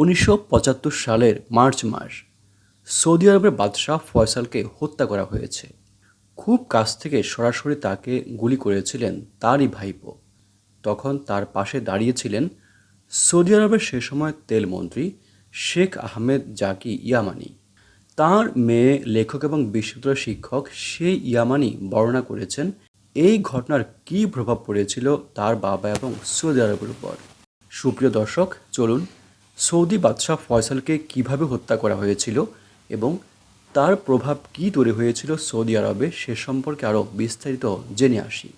উনিশশো পঁচাত্তর সালের মার্চ মাস সৌদি আরবের বাদশাহ ফয়সালকে হত্যা করা হয়েছে। খুব কাছ থেকে সরাসরি তাকে গুলি করেছিলেন তারই ভাইপো। তখন তার পাশে দাঁড়িয়েছিলেন সৌদি আরবের সে সময় তেল মন্ত্রী শেখ আহমেদ জাকি ইয়ামানি। তার মেয়ে লেখক এবং বিশ্ববিদ্যালয় শিক্ষক সেই ইয়ামানি বর্ণনা করেছেন, এই ঘটনার কী প্রভাব পড়েছিল তার বাবা এবং সৌদি আরবের উপর। সুপ্রিয় দর্শক, চলুন সৌদি বাদশাহ ফয়সালকে কীভাবে হত্যা করা হয়েছিল এবং তার প্রভাব কী তৈরি হয়েছিল সৌদি আরবে সে সম্পর্কে আরও বিস্তারিত জেনে আসি।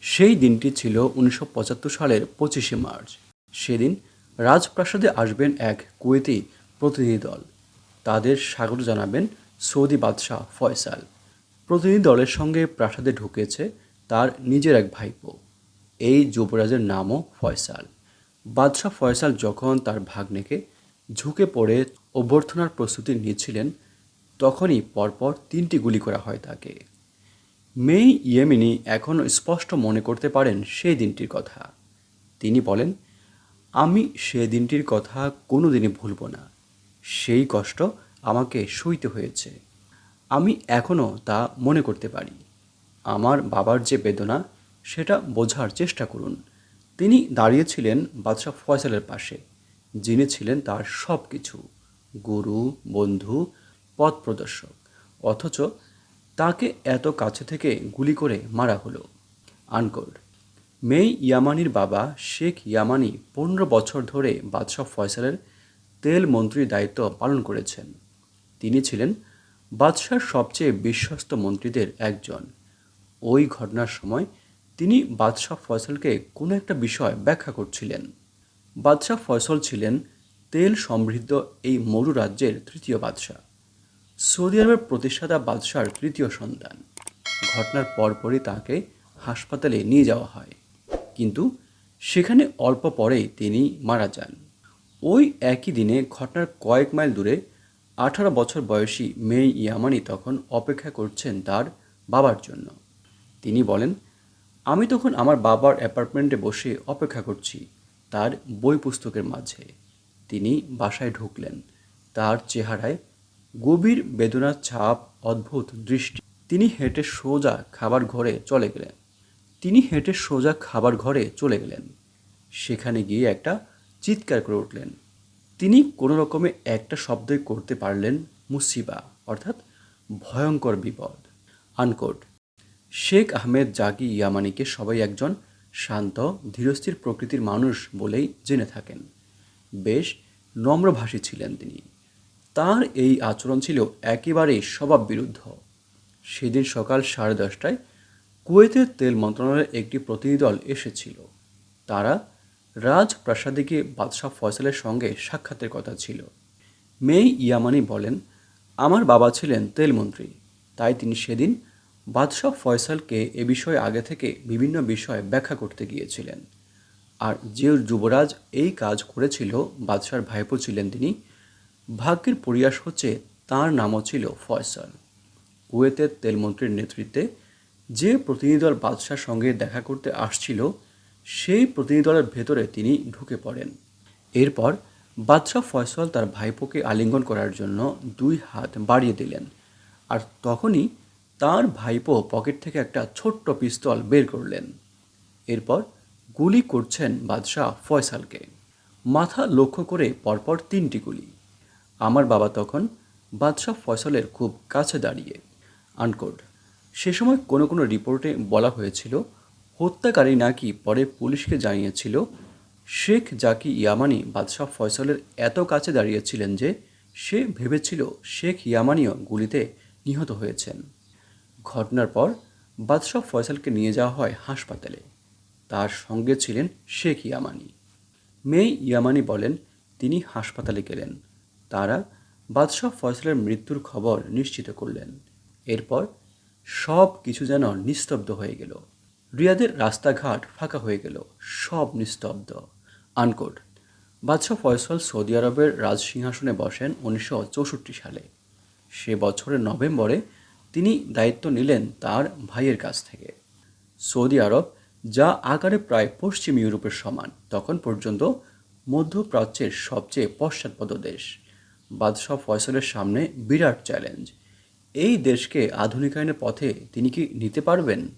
সেই দিনটি ছিল উনিশশো পঁচাত্তর সালের পঁচিশে মার্চ। সেদিন রাজপ্রাসাদে আসবেন এক কুয়েতি প্রতিনিধি দল। তাদের স্বাগত জানাবেন সৌদি বাদশাহ ফয়সাল। প্রতিনিধি দলের সঙ্গে প্রাসাদে ঢুকেছে তার নিজের এক ভাইপো। এই যুবরাজের নামও ফয়সাল। বাদশাহ ফয়সাল যখন তার ভাগ্নেকে ঝুঁকে পড়ে অভ্যর্থনার প্রস্তুতি নিচ্ছিলেন, তখনই পরপর তিনটি গুলি করা হয় তাকে। মেই ইয়েমিনি এখনও স্পষ্ট মনে করতে পারেন সেই দিনটির কথা। তিনি বলেন, আমি সে দিনটির কথা কোনো দিনই ভুলব না। সেই কষ্ট আমাকে সইতে হয়েছে। আমি এখনও তা মনে করতে পারি। আমার বাবার যে বেদনা, সেটা বোঝার চেষ্টা করুন। তিনি দাঁড়িয়েছিলেন বাদশাহ ফয়সালের পাশে। যিনি ছিলেন তার সব কিছু গুরু, বন্ধু, পথ প্রদর্শক। অথচ তাকে এত কাছে থেকে গুলি করে মারা হলো। আনকোড মেই ইয়ামানির বাবা শেখ ইয়ামানি পনেরো বছর ধরে বাদশাহ ফয়সালের তেল মন্ত্রীর দায়িত্ব পালন করেছেন। তিনি ছিলেন বাদশার সবচেয়ে বিশ্বস্ত মন্ত্রীদের একজন। ওই ঘটনার সময় তিনি বাদশাহ ফয়সলকে কোনো একটা বিষয় ব্যাখ্যা করছিলেন। বাদশাহ ফয়সল ছিলেন তেল সমৃদ্ধ এই মরু রাজ্যের তৃতীয় বাদশাহ। সৌদি আরবের প্রতিষ্ঠাতা বাদশার তৃতীয় সন্তান। ঘটনার পরপরই তাকে হাসপাতালে নিয়ে যাওয়া হয়। কিন্তু সেখানে অল্প পরেই তিনি মারা যান। ওই একই দিনে ঘটনার কয়েক মাইল দূরে আঠারো বছর বয়সী মেয়ে ইয়ামানি তখন অপেক্ষা করছেন তার বাবার জন্য। তিনি বলেন আমি তখন আমার বাবার অ্যাপার্টমেন্টে বসে অপেক্ষা করছি তার বই পুস্তকের মাঝে। তিনি বাসায় ঢুকলেন। তার চেহারায় গভীর বেদনার ছাপ, অদ্ভুত দৃষ্টি। তিনি হেঁটে সোজা খাবার ঘরে চলে গেলেন। তিনি হেঁটে সোজা খাবার ঘরে চলে গেলেন। সেখানে গিয়ে একটা চিৎকার করে উঠলেন। তিনি কোনো রকমে একটা শব্দই করতে পারলেন মুসিবা, অর্থাৎ ভয়ঙ্কর বিপদ। আনকোট শেখ আহমেদ জাগি ইয়ামানিকে সবাই একজন শান্ত, ধীরস্থির প্রকৃতির মানুষ বলেই জেনে থাকেন। বেশ নম্রভাষী ছিলেন তিনি। তার এই আচরণ ছিল একেবারেই স্বভাব বিরুদ্ধ সেদিন সকাল সাড়ে দশটায় কুয়েতের তেল মন্ত্রণালয়ের একটি প্রতিনিধি দল এসেছিল। তারা রাজপ্রাসাদে গিয়ে বাদশাহ ফয়সালের সঙ্গে সাক্ষাতের কথা ছিল। মেয়ে ইয়ামানি বলেন, আমার বাবা ছিলেন তেলমন্ত্রী তাই তিনি সেদিন বাদশাহ ফয়সালকে এ বিষয়ে আগে থেকে বিভিন্ন বিষয়ে ব্যাখ্যা করতে গিয়েছিলেন। আর যে যুবরাজ এই কাজ করেছিল, বাদশার ভাইপো ছিলেন তিনি, ভাগ্যের পরিয়াস হচ্ছে তার নামও ছিল ফয়সাল। কুয়েতের তেলমন্ত্রীর নেতৃত্বে যে প্রতিনিধি দল বাদশার সঙ্গে দেখা করতে আসছিল, সেই প্রতিনিধি দলের ভেতরে তিনি ঢুকে পড়েন। এরপর বাদশাহ ফয়সল তার ভাইপোকে আলিঙ্গন করার জন্য দুই হাত বাড়িয়ে দিলেন। আর তখনই তার ভাইপো পকেট থেকে একটা ছোট্ট পিস্তল বের করলেন। এরপর গুলি করছেন বাদশাহ ফয়সালকে। মাথা লক্ষ্য করে পরপর তিনটি গুলি। আমার বাবা তখন বাদশাহ ফয়সলের খুব কাছে দাঁড়িয়ে। আনকোড সে সময় কোনো কোনো রিপোর্টে বলা হয়েছিল, হত্যাকারী নাকি পরে পুলিশকে জানিয়েছিল, শেখ জাকি ইয়ামানি বাদশাহ ফয়সলের এত কাছে দাঁড়িয়েছিলেন যে সে ভেবেছিল শেখ ইয়ামানিও গুলিতে নিহত হয়েছেন। ঘটনার পর বাদশাহ ফয়সালকে নিয়ে যাওয়া হয় হাসপাতালে। তার সঙ্গে ছিলেন শেখ ইয়ামানি। মেয়ে ইয়ামানি বলেন, তিনি হাসপাতালে গেলেন। তারা বাদশাহ ফয়সালের মৃত্যুর খবর নিশ্চিত করলেন। এরপর সব কিছু যেন নিস্তব্ধ হয়ে গেল। রিয়াদের রাস্তাঘাট ফাঁকা হয়ে গেল, সব নিস্তব্ধ। আনকোট, বাদশাহ ফয়সল সৌদি আরবের রাজসিংহাসনে বসেন উনিশশো চৌষট্টি সালে। সে বছরের নভেম্বরে তিনি দায়িত্ব নিলেন তার ভাইয়ের কাছ থেকে। সৌদি আরব, যা আকারে প্রায় পশ্চিম ইউরোপের সমান, তখন পর্যন্ত মধ্যপ্রাচ্যের সবচেয়ে পশ্চাৎপদ দেশ। বাদশাহ ফয়সলের সামনে বিরাট চ্যালেঞ্জ। এই দেশকে আধুনিকায়নের পথে তিনি কি নিতে পারবেন?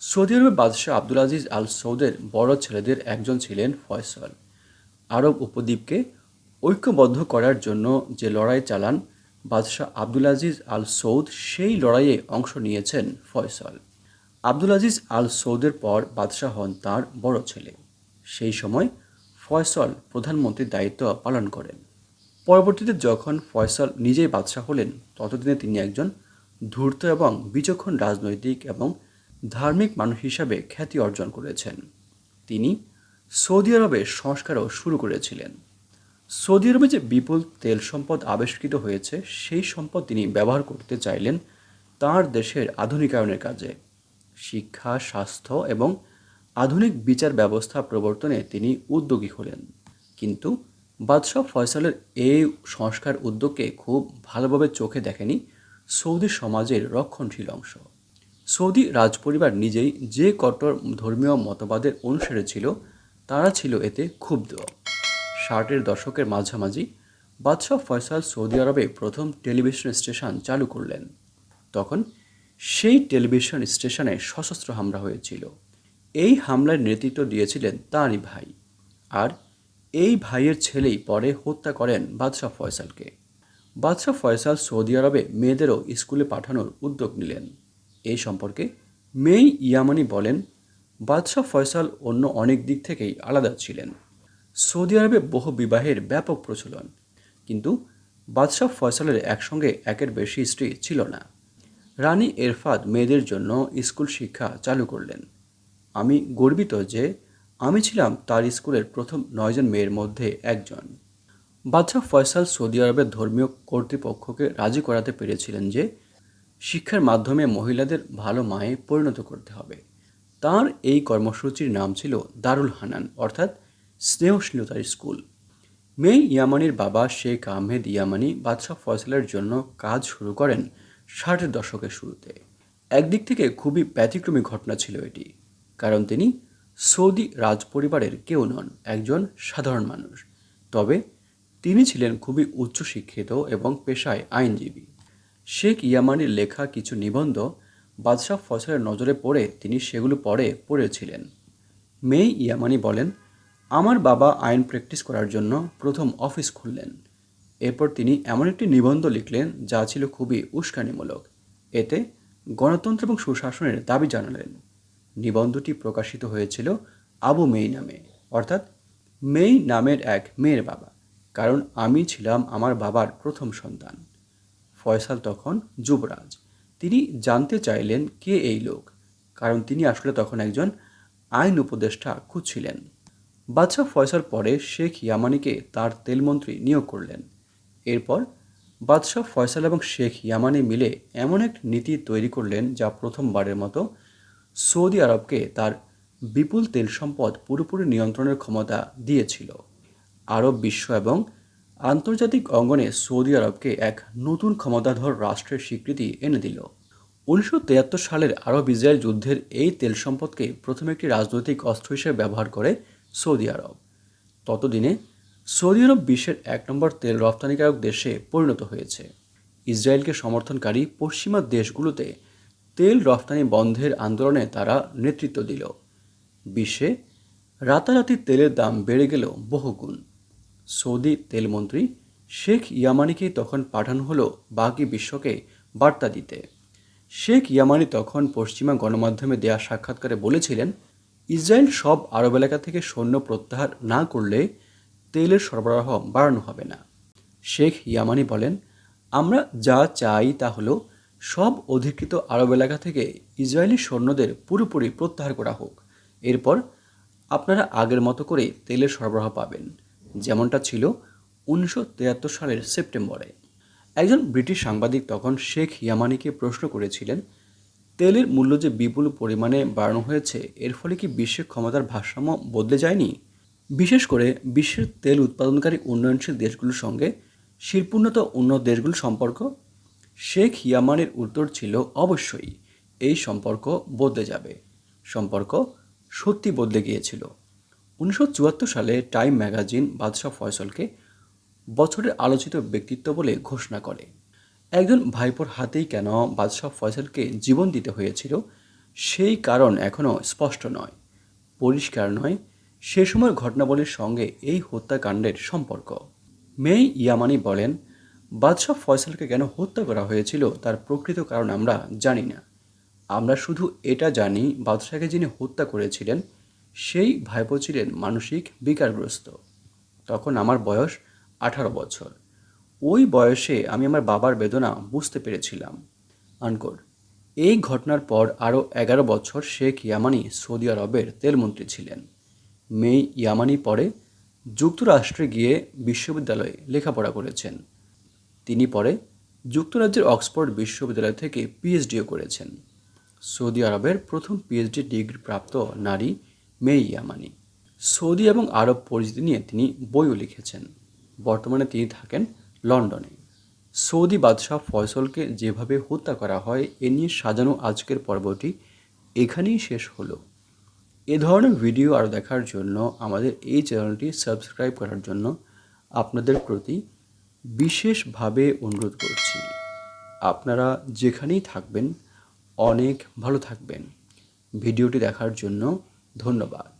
সৌদি আরবের বাদশাহ আব্দুল আজিজ আল সৌদের বড় ছেলেদের একজন ছিলেন ফয়সল। আরব উপদ্বীপকে ঐক্যবদ্ধ করার জন্য যে লড়াই চালান বাদশাহ আব্দুল আজিজ আল সৌদ সেই লড়াইয়ে অংশ নিয়েছেন ফয়সল। আব্দুল আজিজ আল সৌদের পর বাদশাহ হন তাঁর বড় ছেলে। সেই সময় ফয়সল প্রধানমন্ত্রীর দায়িত্ব পালন করেন। পরবর্তীতে যখন ফয়সল নিজেই বাদশাহ হলেন, ততদিনে তিনি একজন ধূর্ত এবং বিচক্ষণ রাজনৈতিক এবং ধার্মিক মানুষ হিসাবে খ্যাতি অর্জন করেছেন। তিনি সৌদি আরবে সংস্কারও শুরু করেছিলেন। সৌদি আরবে যে বিপুল তেল সম্পদ আবিষ্কৃত হয়েছে, সেই সম্পদ তিনি ব্যবহার করতে চাইলেন তার দেশের আধুনিকায়নের কাজে। শিক্ষা, স্বাস্থ্য এবং আধুনিক বিচার ব্যবস্থা প্রবর্তনে তিনি উদ্যোগী হলেন। কিন্তু বাদশাহ ফয়সালের এই সংস্কার উদ্যোগকে খুব ভালোভাবে চোখে দেখেনি সৌদি সমাজের রক্ষণশীল অংশ। সৌদি রাজপরিবার নিজেই যে কট্টর ধর্মীয় মতবাদের অনুসারে ছিল, তারা ছিল এতে ক্ষুব্ধ। ষাটের দশকের মাঝামাঝি, বাদশাহ ফয়সাল সৌদি আরবে প্রথম টেলিভিশন স্টেশন চালু করলেন। তখন সেই টেলিভিশন স্টেশনে সশস্ত্র হামলা হয়েছিল। এই হামলার নেতৃত্ব দিয়েছিলেন তাঁরই ভাই। আর এই ভাইয়ের ছেলেই পরে হত্যা করেন বাদশাহ ফয়সালকে। বাদশাহ ফয়সাল সৌদি আরবে মেয়েদেরও স্কুলে পাঠানোর উদ্যোগ নিলেন। এই সম্পর্কে মেই ইয়ামানি বলেন, বাদশাহ ফয়সাল অন্য অনেক দিক থেকেই আলাদা ছিলেন। সৌদি আরবে বহু বিবাহের ব্যাপক প্রচলন, কিন্তু বাদশাহ ফয়সালের একসঙ্গে একের বেশি স্ত্রী ছিল না। রানী এরফাদ মেয়েদের জন্য স্কুল শিক্ষা চালু করলেন। আমি গর্বিত যে আমি ছিলাম তার স্কুলের প্রথম নয়জন মেয়ের মধ্যে একজন। বাদশাহ ফয়সাল সৌদি আরবের ধর্মীয় কর্তৃপক্ষকে রাজি করাতে পেরেছিলেন যে শিক্ষার মাধ্যমে মহিলাদের ভালো মায়ে পরিণত করতে হবে। তার এই কর্মসূচির নাম ছিল দারুল হানান, অর্থাৎ স্নেহশীলতার স্কুল। মেয়ে ইয়ামানির বাবা শেখ আহমেদ ইয়ামানি বাদশাহ ফয়সালের জন্য কাজ শুরু করেন ষাটের দশকের শুরুতে। একদিক থেকে খুবই ব্যতিক্রমী ঘটনা ছিল এটি, কারণ তিনি সৌদি রাজপরিবারের কেউ নন, একজন সাধারণ মানুষ। তবে তিনি ছিলেন খুবই উচ্চশিক্ষিত এবং পেশায় আইনজীবী। শেখ ইয়ামানির লেখা কিছু নিবন্ধ বাদশাহ ফসলের নজরে পড়ে তিনি সেগুলো পড়ে পড়েছিলেন। মেই ইয়ামানি বলেন আমার বাবা আইন প্র্যাকটিস করার জন্য প্রথম অফিস খুললেন। এরপর তিনি এমন একটি নিবন্ধ লিখলেন যা ছিল খুবই উস্কানিমূলক। এতে গণতন্ত্র এবং সুশাসনের দাবি জানালেন। নিবন্ধটি প্রকাশিত হয়েছিল আবু মেই নামে, অর্থাৎ মেই নামের এক মেয়ের বাবা, কারণ আমি ছিলাম আমার বাবার প্রথম সন্তান। ফয়সাল তখন যুবরাজ। তিনি জানতে চাইলেন কে এই লোক, কারণ তিনি আসলে তখন একজন আইন উপদেষ্টা খুঁজছিলেন। বাদশাহ ফয়সাল পরে শেখ ইয়ামানিকে তার তেলমন্ত্রী নিয়োগ করলেন। এরপর বাদশাহ ফয়সাল এবং শেখ ইয়ামানি মিলে এমন এক নীতি তৈরি করলেন যা প্রথমবারের মতো সৌদি আরবকে তার বিপুল তেল সম্পদ পুরোপুরি নিয়ন্ত্রণের ক্ষমতা দিয়েছিল। আরব বিশ্ব এবং আন্তর্জাতিক অঙ্গনে সৌদি আরবকে এক নতুন ক্ষমতাধর রাষ্ট্রের স্বীকৃতি এনে দিল। উনিশশো তিয়াত্তর সালের আরব ইসরায়েল যুদ্ধের এই তেল সম্পদকে প্রথমে একটি রাজনৈতিক অস্ত্র হিসেবে ব্যবহার করে সৌদি আরব। ততদিনে সৌদি আরব বিশ্বের এক নম্বর তেল রপ্তানিকারক দেশে পরিণত হয়েছে। ইসরায়েলকে সমর্থনকারী পশ্চিমা দেশগুলোতে তেল রপ্তানি বন্ধের আন্দোলনে তারা নেতৃত্ব দিল। বিশ্বে রাতারাতি তেলের দাম বেড়ে গেল বহুগুণ। সৌদি তেলমন্ত্রী শেখ ইয়ামানিকেই তখন পাঠানো হলো বাকি বিশ্বকে বার্তা দিতে। শেখ ইয়ামানি তখন পশ্চিমা গণমাধ্যমে দেয়া সাক্ষাৎকারে বলেছিলেন ইসরায়েল সব আরব এলাকা থেকে সৈন্য প্রত্যাহার না করলে তেলের সরবরাহ বাড়ানো হবে না। শেখ ইয়ামানি বলেন, আমরা যা চাই তা হলো সব অধিকৃত আরব এলাকা থেকে ইসরায়েলি সৈন্যদের পুরোপুরি প্রত্যাহার করা হোক। এরপর আপনারা আগের মতো করে তেলের সরবরাহ পাবেন। যেমনটা ছিল উনিশশো তিয়াত্তর সালের সেপ্টেম্বরে। একজন ব্রিটিশ সাংবাদিক তখন শেখ ইয়ামানিকে প্রশ্ন করেছিলেন তেলের মূল্য যে বিপুল পরিমাণে বাড়ানো হয়েছে, এর ফলে কি বিশ্বের ক্ষমতার ভারসাম্য বদলে যায়নি? বিশেষ করে বিশ্বের তেল উৎপাদনকারী উন্নয়নশীল দেশগুলোর সঙ্গে শিল্পোন্নত উন্নত দেশগুলোর সম্পর্ক। শেখ ইয়ামানের উত্তর ছিল, অবশ্যই, এই সম্পর্ক বদলে যাবে। সম্পর্ক সত্যি বদলে গিয়েছিল। উনিশশো চুয়াত্তর সালে টাইম ম্যাগাজিন বাদশাহ ফয়সলকে বছরের আলোচিত ব্যক্তিত্ব বলে ঘোষণা করে। একজন ভাইপোর হাতেই কেন বাদশাহ ফয়সালকে জীবন দিতে হয়েছিল, সেই কারণ এখনও স্পষ্ট নয়, পরিষ্কার নয়। সে সময়ের ঘটনাবলীর সঙ্গে এই হত্যাকাণ্ডের সম্পর্ক। মেই ইয়ামানি বলেন, বাদশাহ ফয়সালকে কেন হত্যা করা হয়েছিল তার প্রকৃত কারণ আমরা জানি না। আমরা শুধু এটা জানি, বাদশাহকে যিনি হত্যা করেছিলেন, সেই ভাইপো ছিলেন মানসিক বিকারগ্রস্ত। তখন আমার বয়স আঠারো বছর। ওই বয়সে আমি আমার বাবার বেদনা বুঝতে পেরেছিলাম। আনকোর, এই ঘটনার পর আরও এগারো বছর শেখ ইয়ামানি সৌদি আরবের তেলমন্ত্রী ছিলেন। মেই ইয়ামানি পরে যুক্তরাষ্ট্রে গিয়ে বিশ্ববিদ্যালয়ে লেখাপড়া করেছেন। তিনি পরে যুক্তরাজ্যের অক্সফোর্ড বিশ্ববিদ্যালয় থেকে পিএইচডিও করেছেন। সৌদি আরবের প্রথম পিএইচডি ডিগ্রি প্রাপ্ত নারী মেই ইয়ামানি। সৌদি এবং আরব পরিচিতি নিয়ে তিনি বইও লিখেছেন। বর্তমানে তিনি থাকেন লন্ডনে। সৌদি বাদশাহ ফয়সলকে যেভাবে হত্যা করা হয়, এ নিয়ে সাজানো আজকের পর্বটি এখানেই শেষ হলো। এ ধরনের ভিডিও আরও দেখার জন্য আমাদের এই চ্যানেলটি সাবস্ক্রাইব করার জন্য আপনাদের প্রতি বিশেষভাবে অনুরোধ করছি। আপনারা যেখানেই থাকবেন, অনেক ভালো থাকবেন। ভিডিওটি দেখার জন্য ধন্যবাদ।